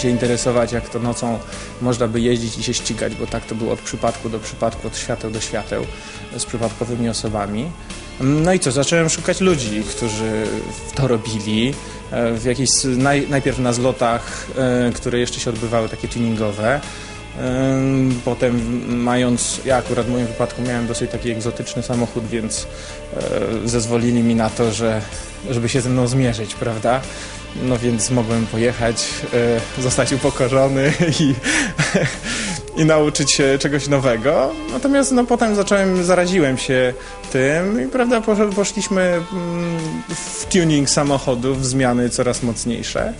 się interesować, jak to nocą można by jeździć i się ścigać, bo tak to było od przypadku do przypadku, od świateł do świateł z przypadkowymi osobami. No i co, zacząłem szukać ludzi, którzy to robili. e, W jakichś, naj, najpierw na zlotach, e, które jeszcze się odbywały, takie tuningowe. Ym, Potem mając, ja akurat w moim wypadku miałem dosyć taki egzotyczny samochód, więc e, zezwolili mi na to, że, żeby się ze mną zmierzyć, prawda? No więc mogłem pojechać, e, zostać upokorzony i, i nauczyć się czegoś nowego. Natomiast no, potem zacząłem, zaraziłem się tym i prawda, posz- poszliśmy mm, w tuning samochodów, w zmiany coraz mocniejsze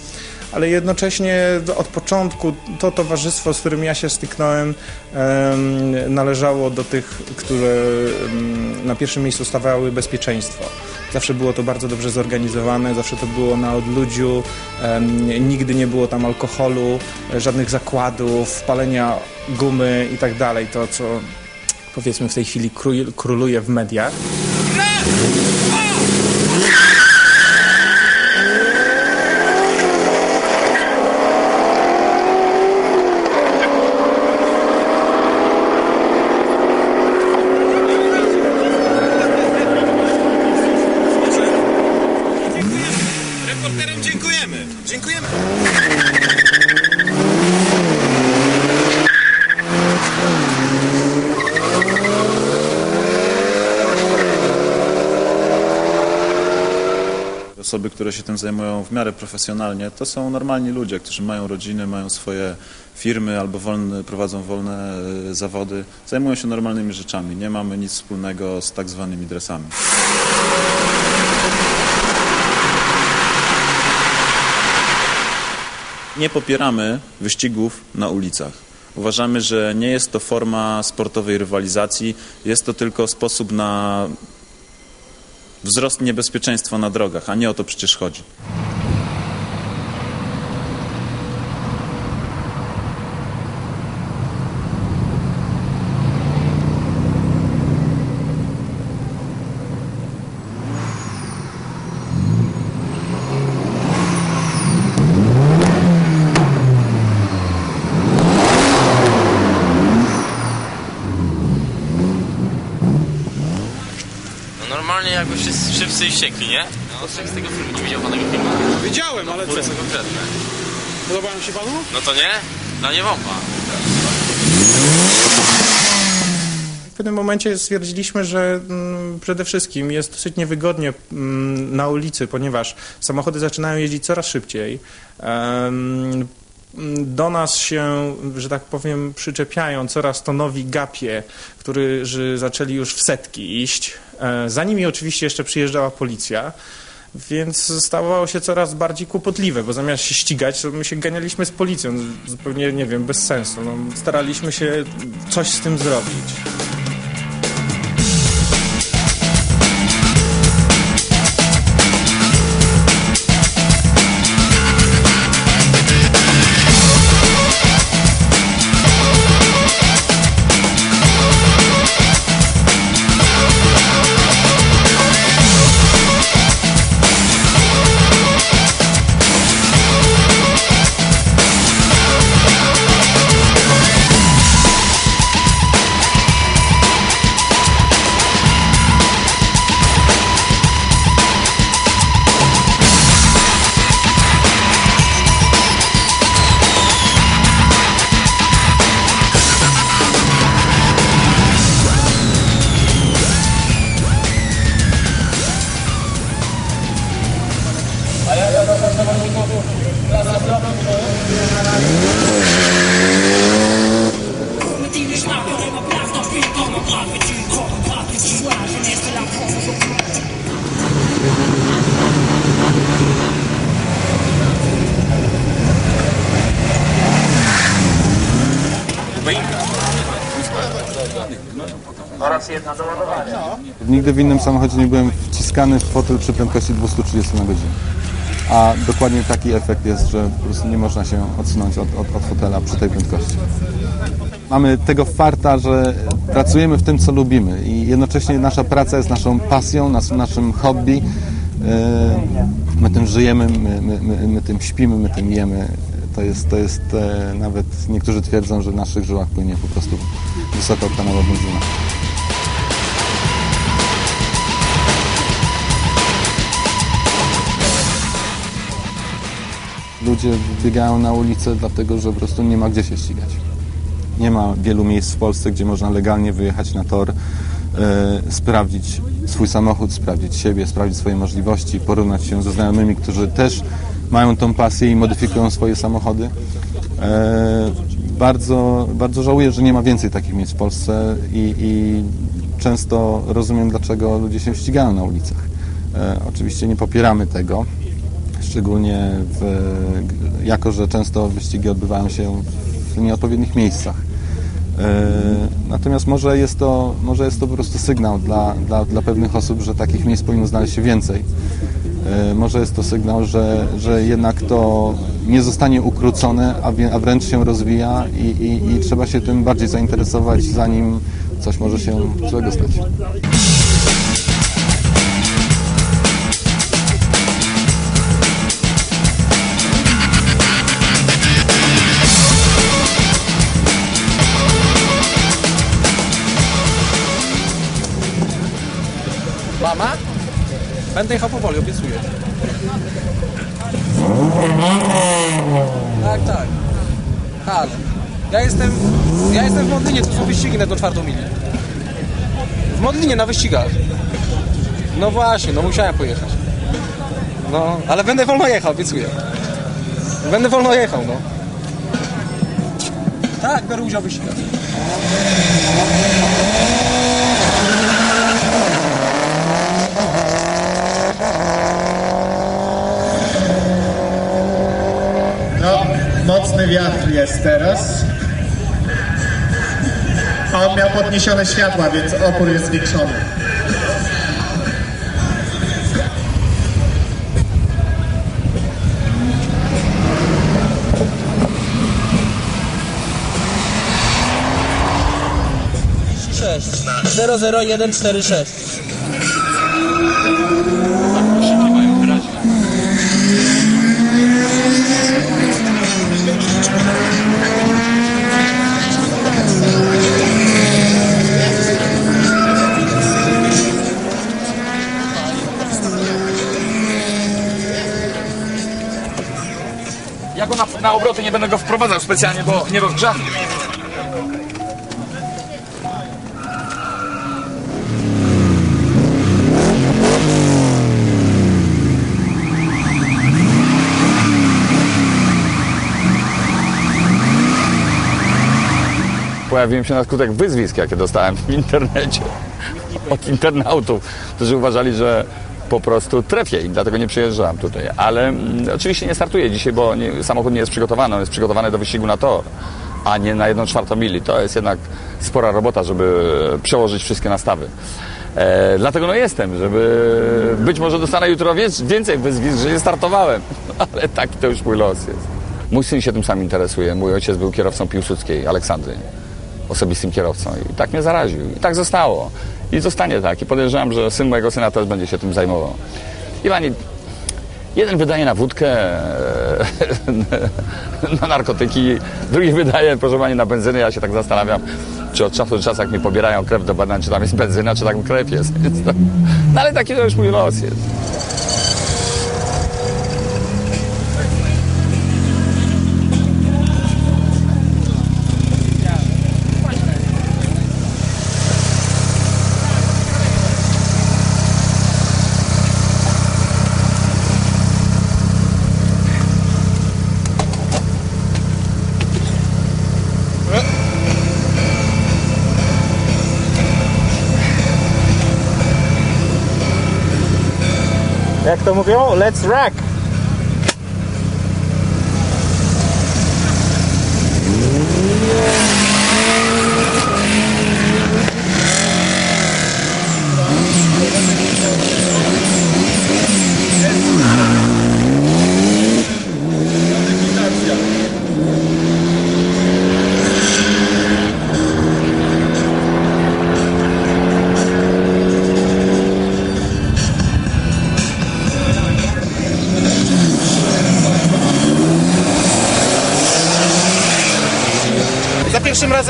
ale jednocześnie od początku to towarzystwo, z którym ja się styknąłem, em, należało do tych, które na pierwszym miejscu stawiały bezpieczeństwo. Zawsze było to bardzo dobrze zorganizowane, zawsze to było na odludziu, nigdy nie było tam alkoholu, żadnych zakładów, palenia gumy i tak dalej. To, co powiedzmy w tej chwili króluje w mediach. Reporterom dziękujemy! Dziękujemy! Osoby, które się tym zajmują w miarę profesjonalnie, to są normalni ludzie, którzy mają rodziny, mają swoje firmy albo wolne, prowadzą wolne e, zawody. Zajmują się normalnymi rzeczami. Nie mamy nic wspólnego z tak zwanymi dresami. Nie popieramy wyścigów na ulicach. Uważamy, że nie jest to forma sportowej rywalizacji, jest to tylko sposób na wzrost niebezpieczeństwa na drogach, a nie o to przecież chodzi. No normalnie jakby wszyscy, wszyscy wściekli, nie? No z tego filmu nie widział pan tego filmu? Wiedziałem, ale co? Kury są konkretne. Podobają się panu? No to nie? Dla nie wąpa. W pewnym momencie stwierdziliśmy, że mm, przede wszystkim jest dosyć niewygodnie mm, na ulicy, ponieważ samochody zaczynają jeździć coraz szybciej. Em, do nas się, że tak powiem, przyczepiają coraz to nowi gapie, którzy zaczęli już w setki iść. E, Za nimi oczywiście jeszcze przyjeżdżała policja. Więc stawało się coraz bardziej kłopotliwe, bo zamiast się ścigać, to my się ganialiśmy z policją, zupełnie, nie wiem, bez sensu. No, staraliśmy się coś z tym zrobić. Nigdy w innym samochodzie nie byłem wciskany w fotel przy prędkości 230 na godzinę. A dokładnie taki efekt jest, że po prostu nie można się odsunąć od, od, od fotela przy tej prędkości. Mamy tego farta, że pracujemy w tym, co lubimy i jednocześnie nasza praca jest naszą pasją, nas, naszym hobby. Yy, My tym żyjemy, my, my, my, my tym śpimy, my tym jemy. To jest, to jest e, nawet niektórzy twierdzą, że w naszych żyłach płynie po prostu wysokooktanowa benzyna. Ludzie biegają na ulicę dlatego, że po prostu nie ma gdzie się ścigać. Nie ma wielu miejsc w Polsce, gdzie można legalnie wyjechać na tor, e, sprawdzić swój samochód, sprawdzić siebie, sprawdzić swoje możliwości, porównać się ze znajomymi, którzy też mają tą pasję i modyfikują swoje samochody. E, bardzo, bardzo żałuję, że nie ma więcej takich miejsc w Polsce i, i często rozumiem, dlaczego ludzie się ścigają na ulicach. E, oczywiście nie popieramy tego, szczególnie w, jako, że często wyścigi odbywają się w nieodpowiednich miejscach. E, Natomiast może jest to, może jest to po prostu sygnał dla, dla, dla pewnych osób, że takich miejsc powinno znaleźć się więcej. E, Może jest to sygnał, że, że jednak to nie zostanie ukrócone, a, wręcz się rozwija i, i, i trzeba się tym bardziej zainteresować, zanim coś może się złego stać. Będę jechał powoli, obiecuję. Tak, tak. Halo. Ja jestem, ja jestem w Modlinie, to są wyścigi na tą czwartą mili. W Modlinie na wyścigach. No właśnie, no musiałem pojechać. No, ale będę wolno jechał, obiecuję. Będę wolno jechał, no. Tak, biorę udział w wyścigach. Mocny wiatr jest teraz. A on miał podniesione światła, więc opór jest zwiększony. Sześć. 00146 obroty nie będę go wprowadzał specjalnie, bo nie rozgrzany. Pojawiłem się na skutek wyzwisk, jakie dostałem w internecie od internautów, którzy uważali, że po prostu trefię i dlatego nie przyjeżdżałem tutaj. Ale mm, oczywiście nie startuję dzisiaj, bo nie, samochód nie jest przygotowany, on jest przygotowany do wyścigu na tor, a nie na jedną czwartą mili. To jest jednak spora robota, żeby przełożyć wszystkie nastawy. E, dlatego no jestem, żeby być może dostanę jutro więcej wyzwisk, że nie startowałem, ale taki to już mój los jest. Mój syn się tym sam interesuje. Mój ojciec był kierowcą Piłsudskiej, Aleksandry osobistym kierowcą. I tak mnie zaraził. I tak zostało. I zostanie tak. I podejrzewam, że syn mojego syna też będzie się tym zajmował. I pani, jeden wydaje na wódkę, na narkotyki, drugi wydaje, proszę pani, na benzynę. Ja się tak zastanawiam, czy od czasu do czasu, jak mi pobierają krew do badań, czy tam jest benzyna, czy tam krew jest. No ale taki to już mój los jest. Jak to mówią? Let's rock!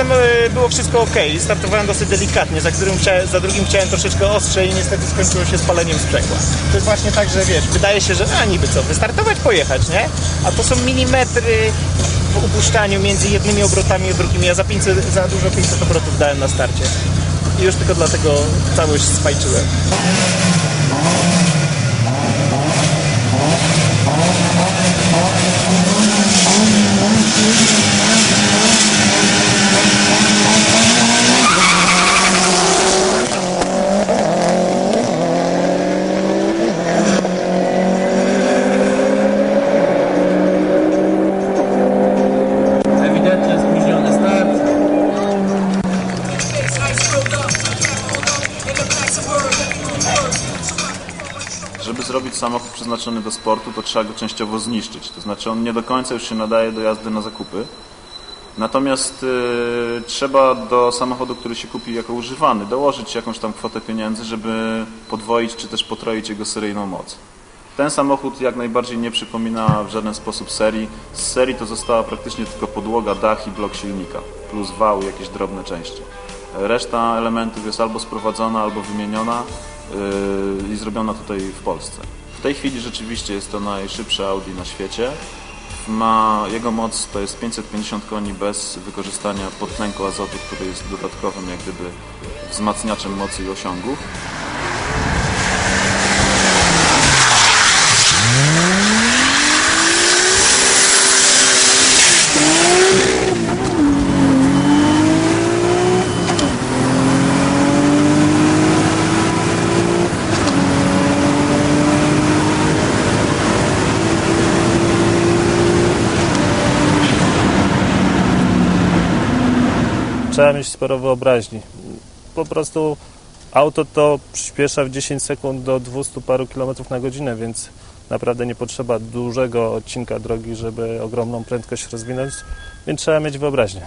E, było wszystko ok. Startowałem dosyć delikatnie, za, którym chciałem, za drugim chciałem troszeczkę ostrzej i niestety skończyło się spaleniem sprzęgła. To jest właśnie tak, że wiesz, wydaje się, że a niby co, wystartować, pojechać, nie? A to są milimetry w upuszczaniu między jednymi obrotami a drugimi. Ja za, 500, za dużo 500 obrotów dałem na starcie. I już tylko dlatego całość spajczyłem. Ewidentnie przeznaczony do sportu, to trzeba go częściowo zniszczyć. To znaczy on nie do końca już się nadaje do jazdy na zakupy. Natomiast y, trzeba do samochodu, który się kupi jako używany, dołożyć jakąś tam kwotę pieniędzy, żeby podwoić czy też potroić jego seryjną moc. Ten samochód jak najbardziej nie przypomina w żaden sposób serii. Z serii to została praktycznie tylko podłoga, dach i blok silnika, plus wał jakieś drobne części. Reszta elementów jest albo sprowadzona, albo wymieniona yy, i zrobiona tutaj w Polsce. W tej chwili rzeczywiście jest to najszybsze Audi na świecie. Ma, jego moc to jest 550 koni bez wykorzystania podtlenku azotu, który jest dodatkowym jak gdyby wzmacniaczem mocy i osiągów. Trzeba mieć sporo wyobraźni. Po prostu auto to przyspiesza w 10 sekund do 200 paru kilometrów na godzinę, więc naprawdę nie potrzeba dużego odcinka drogi, żeby ogromną prędkość rozwinąć, więc trzeba mieć wyobraźnię.